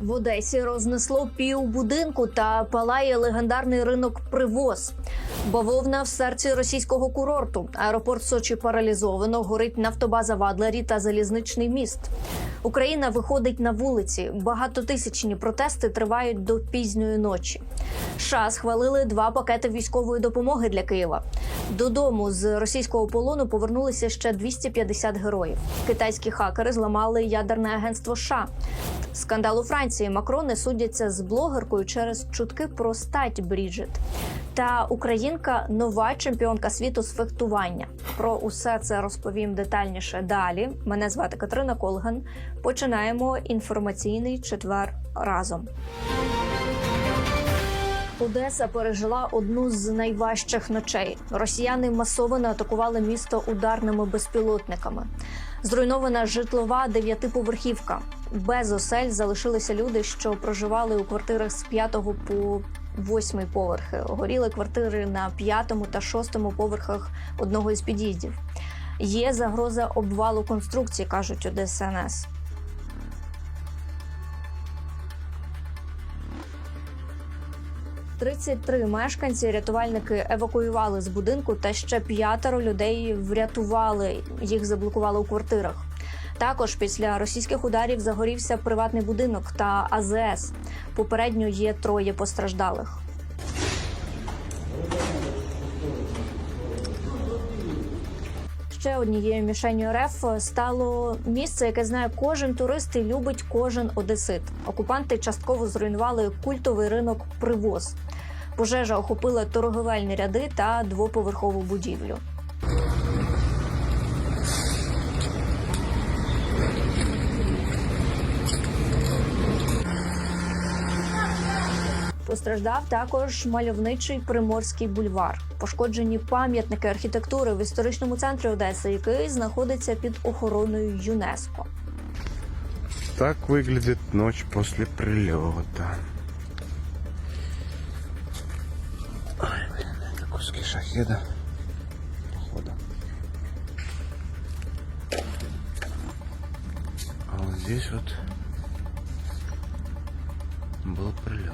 В Одесі рознесло пів будинку та палає легендарний ринок Привоз. Бавовна в серці російського курорту. Аеропорт Сочі паралізовано. Горить нафтобаза в Адлері та залізничний міст. Україна виходить на вулиці. Багатотисячні протести тривають до пізньої ночі. США схвалили два пакети військової допомоги для Києва. Додому з російського полону повернулися ще 250 героїв. Китайські хакери зламали ядерне агентство США. Скандал у Франції Макрони судяться з блогеркою через чутки про стать Бріджит. Та українка нова чемпіонка світу з фехтування. Про усе це розповім детальніше далі. Мене звати Катерина Колган. Починаємо інформаційний четвер разом. Одеса пережила одну з найважчих ночей. Росіяни масово атакували місто ударними безпілотниками. Зруйнована житлова дев'ятиповерхівка. Без осель залишилися люди, що проживали у квартирах з п'ятого по восьмий поверхи. Горіли квартири на п'ятому та шостому поверхах одного із під'їздів. Є загроза обвалу конструкції, кажуть у ДСНС. Тридцять три мешканці рятувальники евакуювали з будинку, та ще п'ятеро людей врятували. Їх заблокували у квартирах. Також після російських ударів загорівся приватний будинок та АЗС. Попередньо є троє постраждалих. Ще однією мішенью РФ стало місце, яке знає кожен турист і любить кожен одесит. Окупанти частково зруйнували культовий ринок Привоз. Пожежа охопила торговельні ряди та двоповерхову будівлю. Постраждав також мальовничий приморський бульвар. Пошкоджені пам'ятники архітектури в історичному центрі Одеси, який знаходиться під охороною ЮНЕСКО. Так выглядит ночь после прилета. Ой, блин, это куски шахеда. Походу. А вот здесь вот был прилет.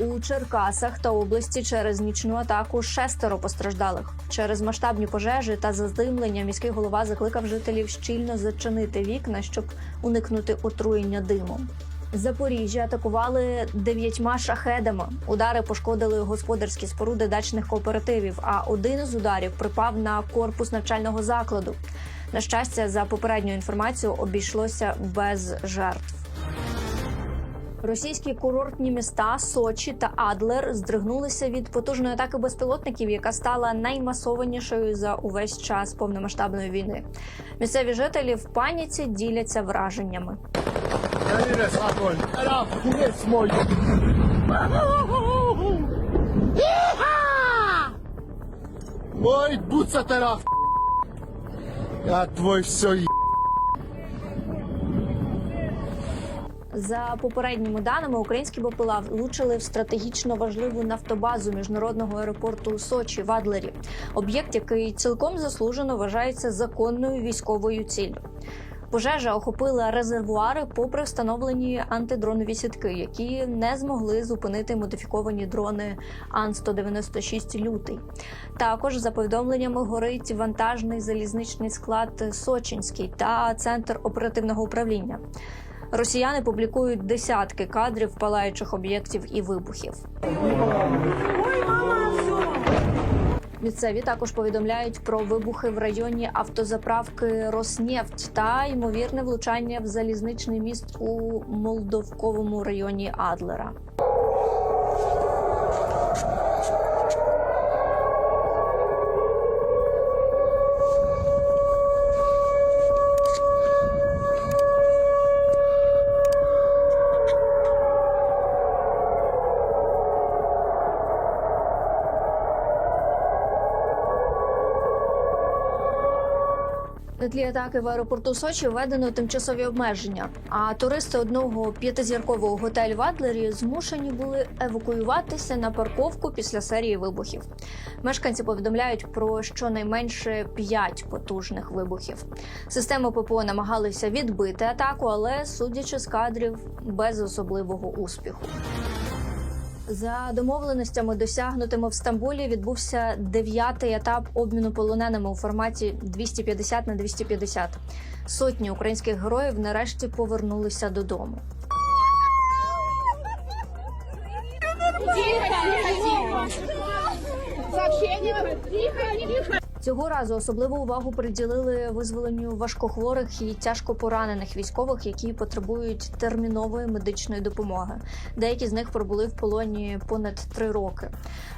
У Черкасах та області через нічну атаку шестеро постраждалих. Через масштабні пожежі та задимлення міський голова закликав жителів щільно зачинити вікна, щоб уникнути отруєння димом. Запоріжжя атакували дев'ятьма шахедами. Удари пошкодили господарські споруди дачних кооперативів. А один з ударів припав на корпус навчального закладу. На щастя, за попередньою інформацією, обійшлося без жертв. Російські курортні міста Сочі та Адлер здригнулися від потужної атаки безпілотників, яка стала наймасованішою за увесь час повномасштабної війни. Місцеві жителі в паніці діляться враженнями. Moj buca teraz. Ja твой все За попередніми даними, українські БПЛА влучили в стратегічно важливу нафтобазу міжнародного аеропорту Сочі в Адлері. Об'єкт, який цілком заслужено вважається законною військовою ціллю. Пожежа охопила резервуари попри встановлені антидронові сітки, які не змогли зупинити модифіковані дрони Ан-196 лютий. Також за повідомленнями горить вантажний залізничний склад Сочинський та центр оперативного управління. Росіяни публікують десятки кадрів палаючих об'єктів і вибухів. Місцеві також повідомляють про вибухи в районі автозаправки Роснефть та ймовірне влучання в залізничний міст у Молдовковому районі Адлера. На тлі атаки в аеропорту Сочі введено тимчасові обмеження. А туристи одного п'ятизіркового готелю в Адлері змушені були евакуюватися на парковку після серії вибухів. Мешканці повідомляють про щонайменше п'ять потужних вибухів. Система ППО намагалися відбити атаку, але судячи з кадрів без особливого успіху. За домовленостями, досягнутими в Стамбулі, відбувся дев'ятий етап обміну полоненими у форматі 250 на 250. Сотні українських героїв нарешті повернулися додому. Сообщение. Тихо, тихо. Цього разу особливу увагу приділили визволенню важкохворих і тяжко поранених військових, які потребують термінової медичної допомоги. Деякі з них пробули в полоні понад три роки.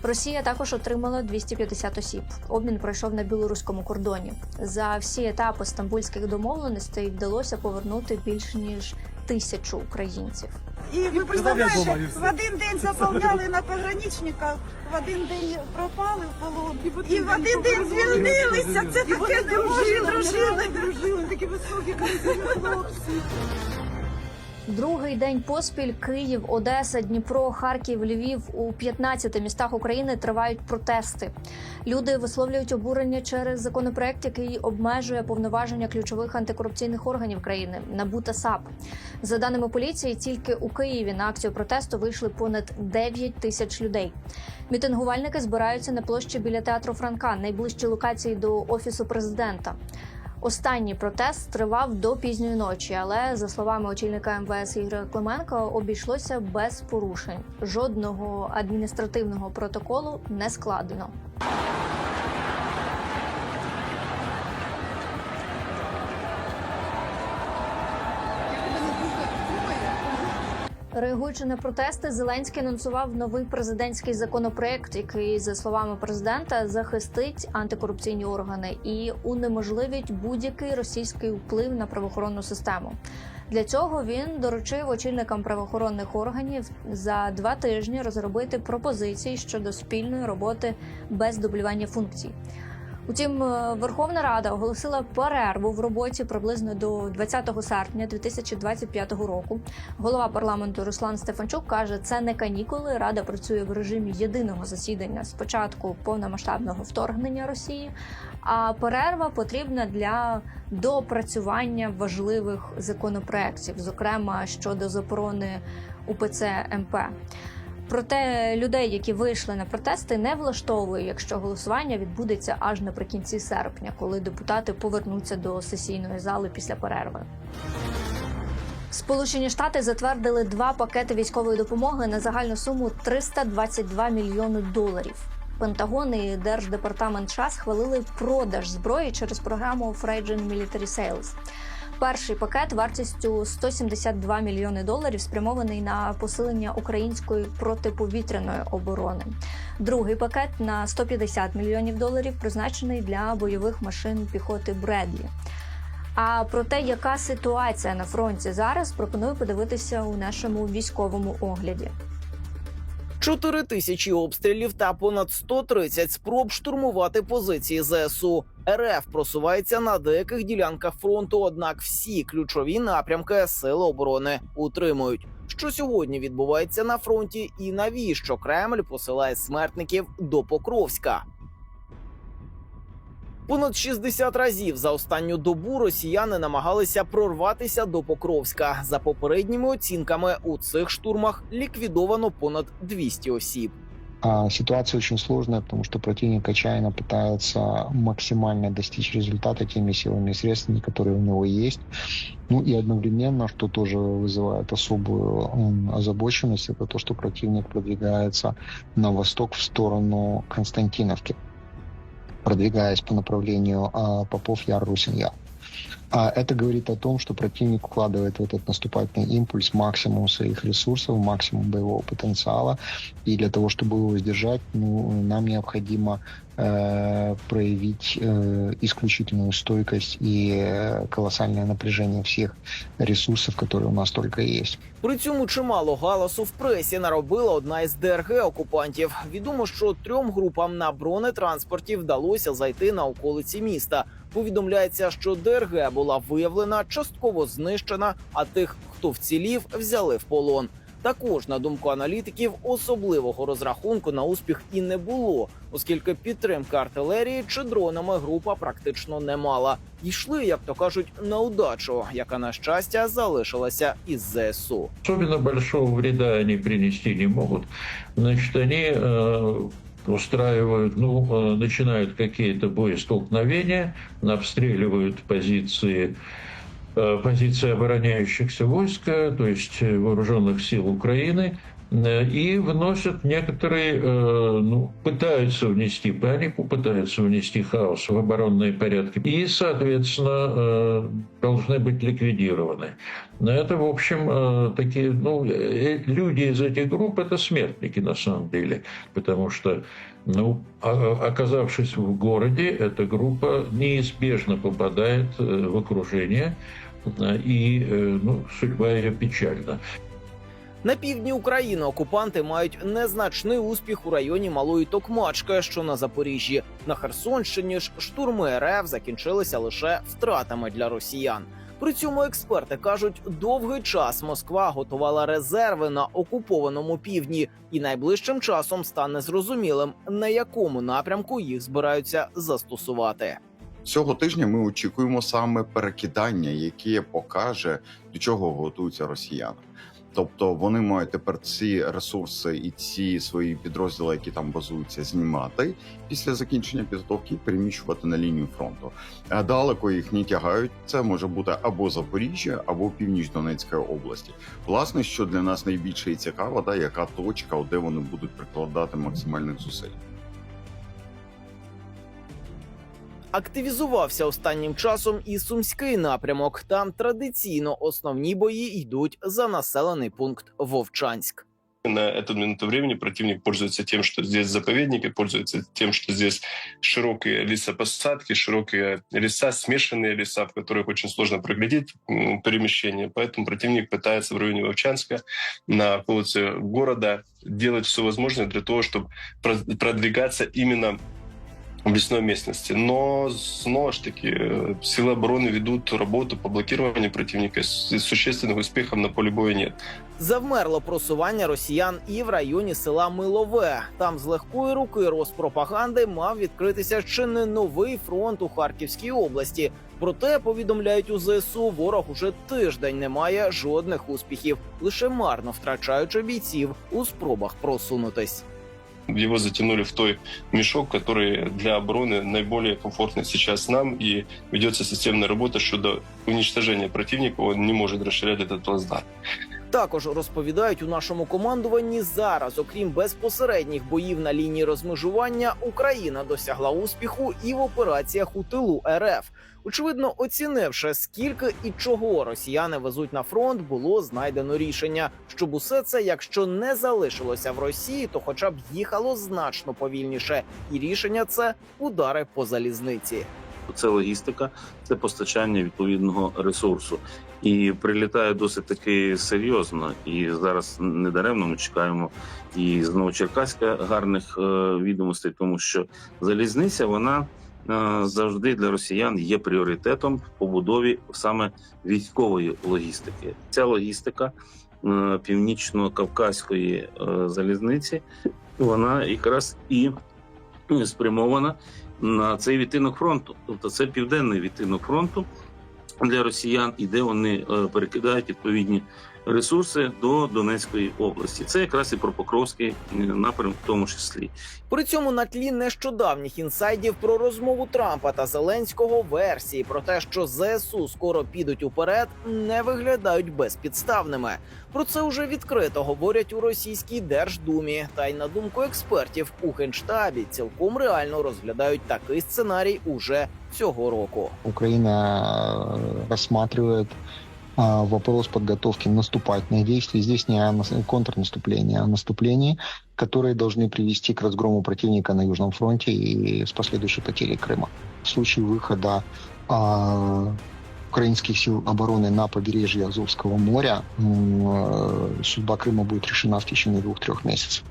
Росія також отримала 250 осіб. Обмін пройшов на білоруському кордоні. За всі етапи стамбульських домовленостей вдалося повернути більш ніж тисячу українців. І ви представляєте, в один день заповняли на пограничниках, в один день пропали в полон, і в один день звільнилися. Це таке не може дружили. Дружили, такі високі хлопці. Другий день поспіль Київ, Одеса, Дніпро, Харків, Львів у 15 містах України тривають протести. Люди висловлюють обурення через законопроект, який обмежує повноваження ключових антикорупційних органів країни НАБУ та САП. За даними поліції, тільки у Києві на акцію протесту вийшли понад 9 тисяч людей. Мітингувальники збираються на площі біля театру Франка, найближчій локації до офісу президента. Останній протест тривав до пізньої ночі, але за словами очільника МВС Ігоря Клименка, обійшлося без порушень. Жодного адміністративного протоколу не складено. Реагуючи на протести, Зеленський анонсував новий президентський законопроект, який, за словами президента, захистить антикорупційні органи і унеможливить будь-який російський вплив на правоохоронну систему. Для цього він доручив очільникам правоохоронних органів за два тижні розробити пропозиції щодо спільної роботи без дублювання функцій. Утім, е, Верховна Рада оголосила перерву в роботі приблизно до 20 серпня 2025 року. Голова парламенту Руслан Стефанчук каже, це не канікули. Рада працює в режимі єдиного засідання з початку повномасштабного вторгнення Росії. А перерва потрібна для доопрацювання важливих законопроєктів, зокрема щодо заборони УПЦ МП. Проте людей, які вийшли на протести, не влаштовує, якщо голосування відбудеться аж наприкінці серпня, коли депутати повернуться до сесійної зали після перерви. Сполучені Штати затвердили два пакети військової допомоги на загальну суму 322 мільйони доларів. Пентагон і Держдепартамент США схвалили продаж зброї через програму Fragile Military Sales. Перший пакет вартістю 172 мільйони доларів спрямований на посилення української протиповітряної оборони. Другий пакет на 150 мільйонів доларів призначений для бойових машин піхоти Бредлі. А про те, яка ситуація на фронті зараз, пропоную подивитися у нашому військовому огляді. Чотири тисячі обстрілів та понад 130 спроб штурмувати позиції ЗСУ. РФ просувається на деяких ділянках фронту. Однак всі ключові напрямки сили оборони утримують. Що сьогодні відбувається на фронті, і навіщо Кремль посилає смертників до Покровська? Понад 60 разів за останню добу росіяни намагалися прорватися до Покровська. За попередніми оцінками у цих штурмах ліквідовано понад 200 осіб. А ситуация очень сложная, потому что противник отчаянно пытается максимально достичь результата теми силами и средствами, которые у него есть. Ну и одновременно, что тоже вызывает особую м, озабоченность, это то, что противник продвигается на восток в сторону Константиновки, продвигаясь по направлению Попов Яр Русин Яр. А это говорит о том, что противник вкладывает в этот наступательный импульс максимум своих ресурсов, максимум боевого потенциала. И для того, чтобы его сдержать, ну, нам необходимо э, проявить э, исключительную стойкость и э, колоссальное напряжение всех ресурсов, которые у нас только есть. При цьому чимало галасу в пресі наробила одна із ДРГ окупантів. Відомо, що трьом групам на бронетранспорті вдалося зайти на околиці міста. Повідомляється, що ДРГ була виявлена, частково знищена, а тих, хто вцілів, взяли в полон. Також, на думку аналітиків, особливого розрахунку на успіх і не було, оскільки підтримки артилерії чи дронами група практично не мала. Йшли, як то кажуть, на удачу, яка на щастя залишилася із ЗСУ. Особенно большого вреда они принести не могут. Значит, они э, устраивают, ну, э, начинают какие-то боестолкновения, обстреливают позиции э, позиции обороняющихся войск, э, то есть э, вооруженных сил Украины, э, и вносят некоторые, э, ну, пытаются внести панику, пытаются внести хаос в оборонные порядки, и, соответственно, э, должны быть ликвидированы. Но это, в общем, э, такие, ну, э, люди из этих групп это смертники на самом деле, потому что, ну, а- оказавшись в городе, эта группа неизбежно попадает э, в окружение, э, и, э, ну, судьба ее печальна. На півдні України окупанти мають незначний успіх у районі Малої Токмачки, що на Запоріжжі. На Херсонщині ж штурми РФ закінчилися лише втратами для росіян. При цьому експерти кажуть, довгий час Москва готувала резерви на окупованому півдні, і найближчим часом стане зрозумілим, на якому напрямку їх збираються застосувати. Цього тижня ми очікуємо саме перекидання, яке покаже, до чого готуються росіяни. Тобто вони мають тепер ці ресурси і ці свої підрозділи, які там базуються, знімати після закінчення підготовки і переміщувати на лінію фронту. Далеко їх не тягають. Це може бути або Запоріжжя, або північ Донецької області. Власне, що для нас найбільше і цікаво, да, яка точка, де вони будуть прикладати максимальних зусиль. Активізувався останнім часом і сумський напрямок. Там традиційно основні бої йдуть за населений пункт Вовчанськ. На эту минуту времени противник пользуется тем, что здесь заповедники, пользуется тем, что здесь широкие лесопосадки, широкие леса, смешанные леса, в которых очень сложно проглядеть м, перемещение. Поэтому противник пытается в районе Вовчанска, на околице города, делать все возможное для того, чтобы про- продвигаться именно в лесной местности. Но снова ж таки э, силы обороны ведут работу по блокированию противника. С- Существенных успехов на поле боя нет. Завмерло просування росіян і в районі села Милове. Там з легкої руки розпропаганди мав відкритися чи не новий фронт у Харківській області. Проте повідомляють у ЗСУ, ворог уже тиждень не має жодних успіхів, лише марно втрачаючи бійців у спробах просунутись. его затянули в той мешок, который для обороны наиболее комфортный сейчас нам, и ведется системная работа щодо уничтожения противника, он не может расширять этот плацдарм. Також розповідають у нашому командуванні зараз, окрім безпосередніх боїв на лінії розмежування, Україна досягла успіху і в операціях у тилу РФ. Очевидно, оцінивши, скільки і чого росіяни везуть на фронт, було знайдено рішення, щоб усе це, якщо не залишилося в Росії, то хоча б їхало значно повільніше. І рішення це удари по залізниці. це логістика, це постачання відповідного ресурсу. І прилітає досить таки серйозно. І зараз недаремно ми чекаємо і з Новочеркаська гарних е, відомостей, тому що залізниця вона завжди для росіян є пріоритетом в побудові саме військової логістики. Ця логістика е, північно-кавказької е, залізниці, вона якраз і е, спрямована на цей відтинок фронту. Тобто це південний відтинок фронту для росіян, і де вони е, перекидають відповідні ресурси до Донецької області. Це якраз і про Покровський е, напрям, в тому числі. При цьому на тлі нещодавніх інсайдів про розмову Трампа та Зеленського версії про те, що ЗСУ скоро підуть уперед, не виглядають безпідставними. Про це уже відкрито говорять у російській держдумі. Та й на думку експертів у генштабі цілком реально розглядають такий сценарій уже цього року. Украина э, рассматривает а, вопрос подготовки наступательных действий. Здесь не о нас- контрнаступлении, а о наступлении, которые должны привести к разгрому противника на Южном фронте и с последующей потерей Крыма. В случае выхода а, украинских сил обороны на побережье Азовского моря э, судьба Крыма будет решена в течение двух-трех месяцев.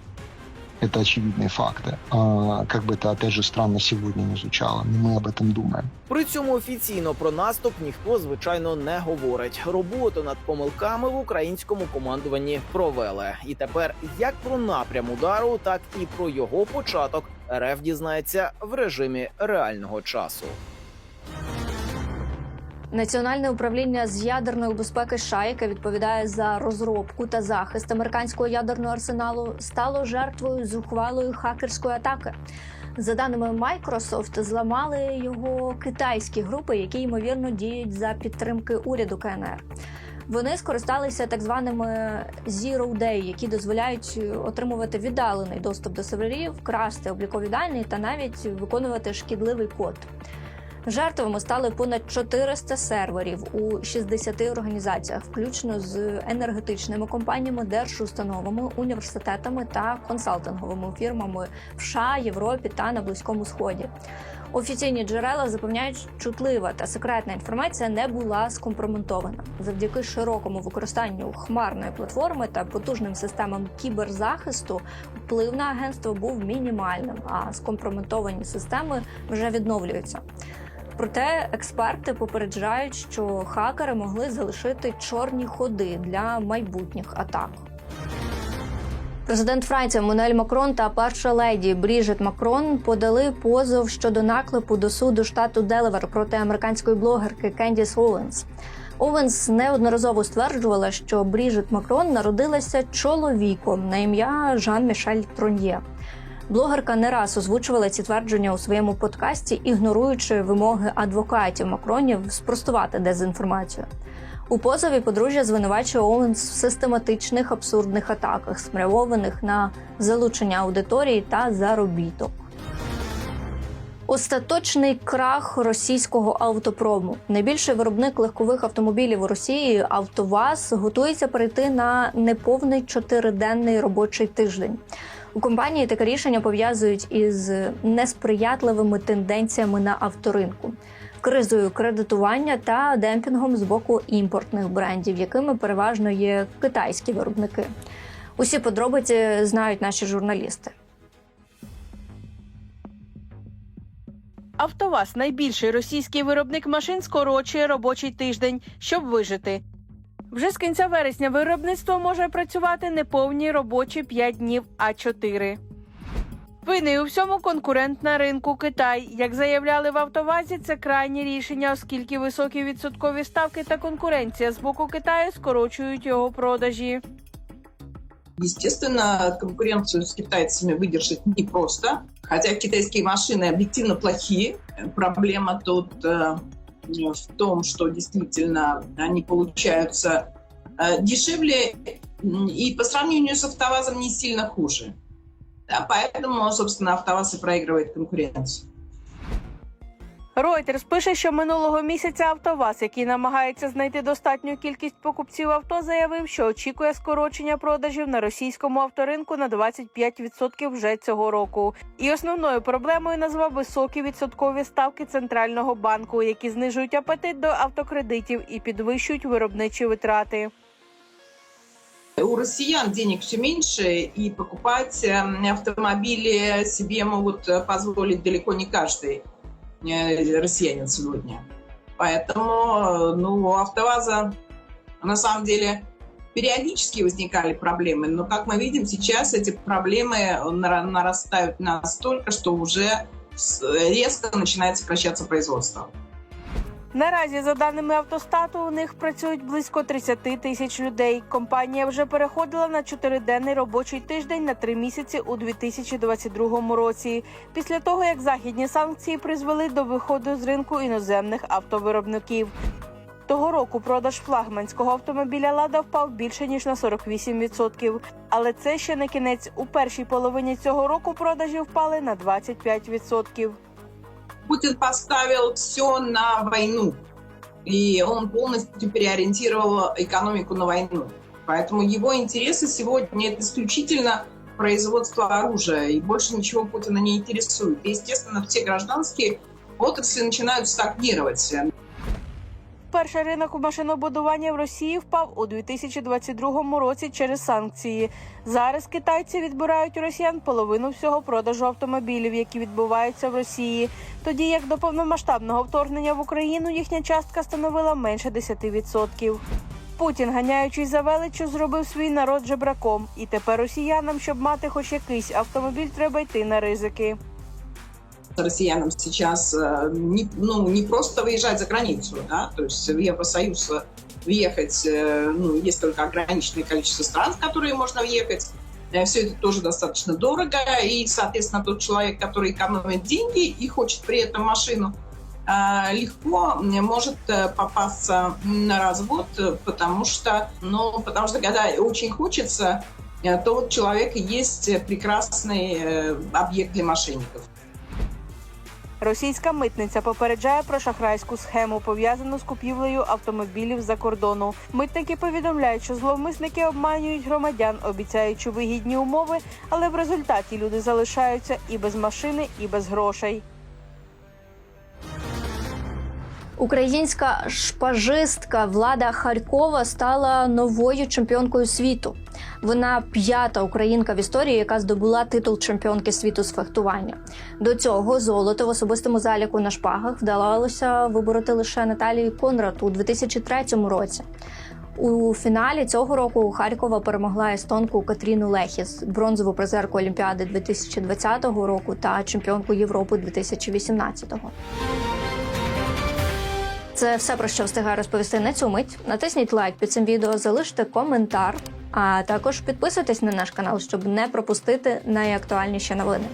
Это очевидные факты. А, как бы это, опять же, странно сегодня не звучало, но мы об этом думаем. При цьому офіційно про наступ ніхто звичайно не говорить. Роботу над помилками в українському командуванні провели. І тепер як про напрям удару, так і про його початок РФ дізнається в режимі реального часу. Національне управління з ядерної безпеки США, яке відповідає за розробку та захист американського ядерного арсеналу, стало жертвою зухвалої хакерської атаки. За даними Microsoft, зламали його китайські групи, які ймовірно діють за підтримки уряду КНР. Вони скористалися так званими Zero Day, які дозволяють отримувати віддалений доступ до серверів, красти облікові дані та навіть виконувати шкідливий код. Жертвами стали понад 400 серверів у 60 організаціях, включно з енергетичними компаніями, держустановами, університетами та консалтинговими фірмами в США, Європі та на Близькому Сході. Офіційні джерела запевняють, чутлива та секретна інформація не була скомпрометована завдяки широкому використанню хмарної платформи та потужним системам кіберзахисту. Вплив на агентство був мінімальним, а скомпрометовані системи вже відновлюються. Проте експерти попереджають, що хакери могли залишити чорні ходи для майбутніх атак. Президент Франції Еммануель Макрон та перша леді Бріжит Макрон подали позов щодо наклепу до суду штату Делавер проти американської блогерки Кендіс Оуенс. Оуенс неодноразово стверджувала, що Бріжит Макрон народилася чоловіком на ім'я Жан-Мішель Троньє. Блогерка не раз озвучувала ці твердження у своєму подкасті, ігноруючи вимоги адвокатів Макронів спростувати дезінформацію. У позові подружжя звинувачує Оуенс в систематичних абсурдних атаках, спрямованих на залучення аудиторії та заробіток. Остаточний крах російського автопрому. Найбільший виробник легкових автомобілів у Росії Автоваз готується перейти на неповний чотириденний робочий тиждень. У компанії таке рішення пов'язують із несприятливими тенденціями на авторинку, кризою кредитування та демпінгом з боку імпортних брендів, якими переважно є китайські виробники. Усі подробиці знають наші журналісти. Автоваз найбільший російський виробник машин скорочує робочий тиждень, щоб вижити. Вже з кінця вересня виробництво може працювати не повні робочі 5 днів, а 4. Винний у всьому конкурент на ринку Китай. Як заявляли в Автовазі, це крайнє рішення, оскільки високі відсоткові ставки та конкуренція з боку Китаю скорочують його продажі. Естественно, конкуренцию с китайцами выдержать непросто. Хотя китайские машины объективно плохие. Проблема тут э, в том, что действительно они получаются э, дешевле и по сравнению с автовазом не сильно хуже. Поэтому, собственно, автоваз и проигрывает конкуренцию. Reuters пише, що минулого місяця Автоваз, який намагається знайти достатню кількість покупців авто, заявив, що очікує скорочення продажів на російському авторинку на 25% вже цього року. І основною проблемою назвав високі відсоткові ставки центрального банку, які знижують апетит до автокредитів і підвищують виробничі витрати. У россиян денег все меньше, и покупать э, автомобили себе могут э, позволить далеко не каждый э, Россиянин сегодня. Поэтому ну, у АвтоВАЗа на самом деле периодически возникали проблемы, но, как мы видим, сейчас эти проблемы нара- нарастают настолько, что уже резко начинает сокращаться производство. Наразі, за даними автостату, у них працюють близько 30 тисяч людей. Компанія вже переходила на чотириденний робочий тиждень на три місяці у 2022 році. Після того як західні санкції призвели до виходу з ринку іноземних автовиробників. Того року продаж флагманського автомобіля Лада впав більше ніж на 48%. Але це ще не кінець. У першій половині цього року продажі впали на 25%. Путин поставил все на войну, и он полностью переориентировал экономику на войну. Поэтому его интересы сегодня это исключительно производство оружия, и больше ничего Путина не интересует. И, естественно, все гражданские отрасли начинают стагнировать. Перший ринок машинобудування в Росії впав у 2022 році через санкції. Зараз китайці відбирають у росіян половину всього продажу автомобілів, які відбуваються в Росії. Тоді як до повномасштабного вторгнення в Україну їхня частка становила менше 10%. Путін, ганяючись за величчю, зробив свій народ жебраком, і тепер росіянам, щоб мати хоч якийсь автомобіль, треба йти на ризики. Россиянам сейчас э, не, ну, не просто выезжать за границу, да, то есть в Евросоюз э, въехать, э, ну, есть только ограниченное количество стран, в которые можно въехать. Все это тоже достаточно дорого, и, соответственно, тот человек, который экономит деньги и хочет при этом машину, э, легко может э, попасться на развод, э, потому что, ну, потому что когда очень хочется, э, то вот человек есть прекрасный э, объект для мошенников. Російська митниця попереджає про шахрайську схему, пов'язану з купівлею автомобілів за кордону. Митники повідомляють, що зловмисники обманюють громадян, обіцяючи вигідні умови, але в результаті люди залишаються і без машини, і без грошей. Українська шпажистка Влада Харкова стала новою чемпіонкою світу. Вона п'ята українка в історії, яка здобула титул чемпіонки світу з фехтування. До цього золото в особистому заліку на шпагах вдавалося вибороти лише Наталії Конрад у 2003 році. У фіналі цього року Харкова перемогла естонку Катріну Лехіс, бронзову призерку Олімпіади 2020 року та чемпіонку Європи 2018 це все про що встигаю розповісти на цю мить. Натисніть лайк під цим відео, залиште коментар, а також підписуйтесь на наш канал, щоб не пропустити найактуальніші новини.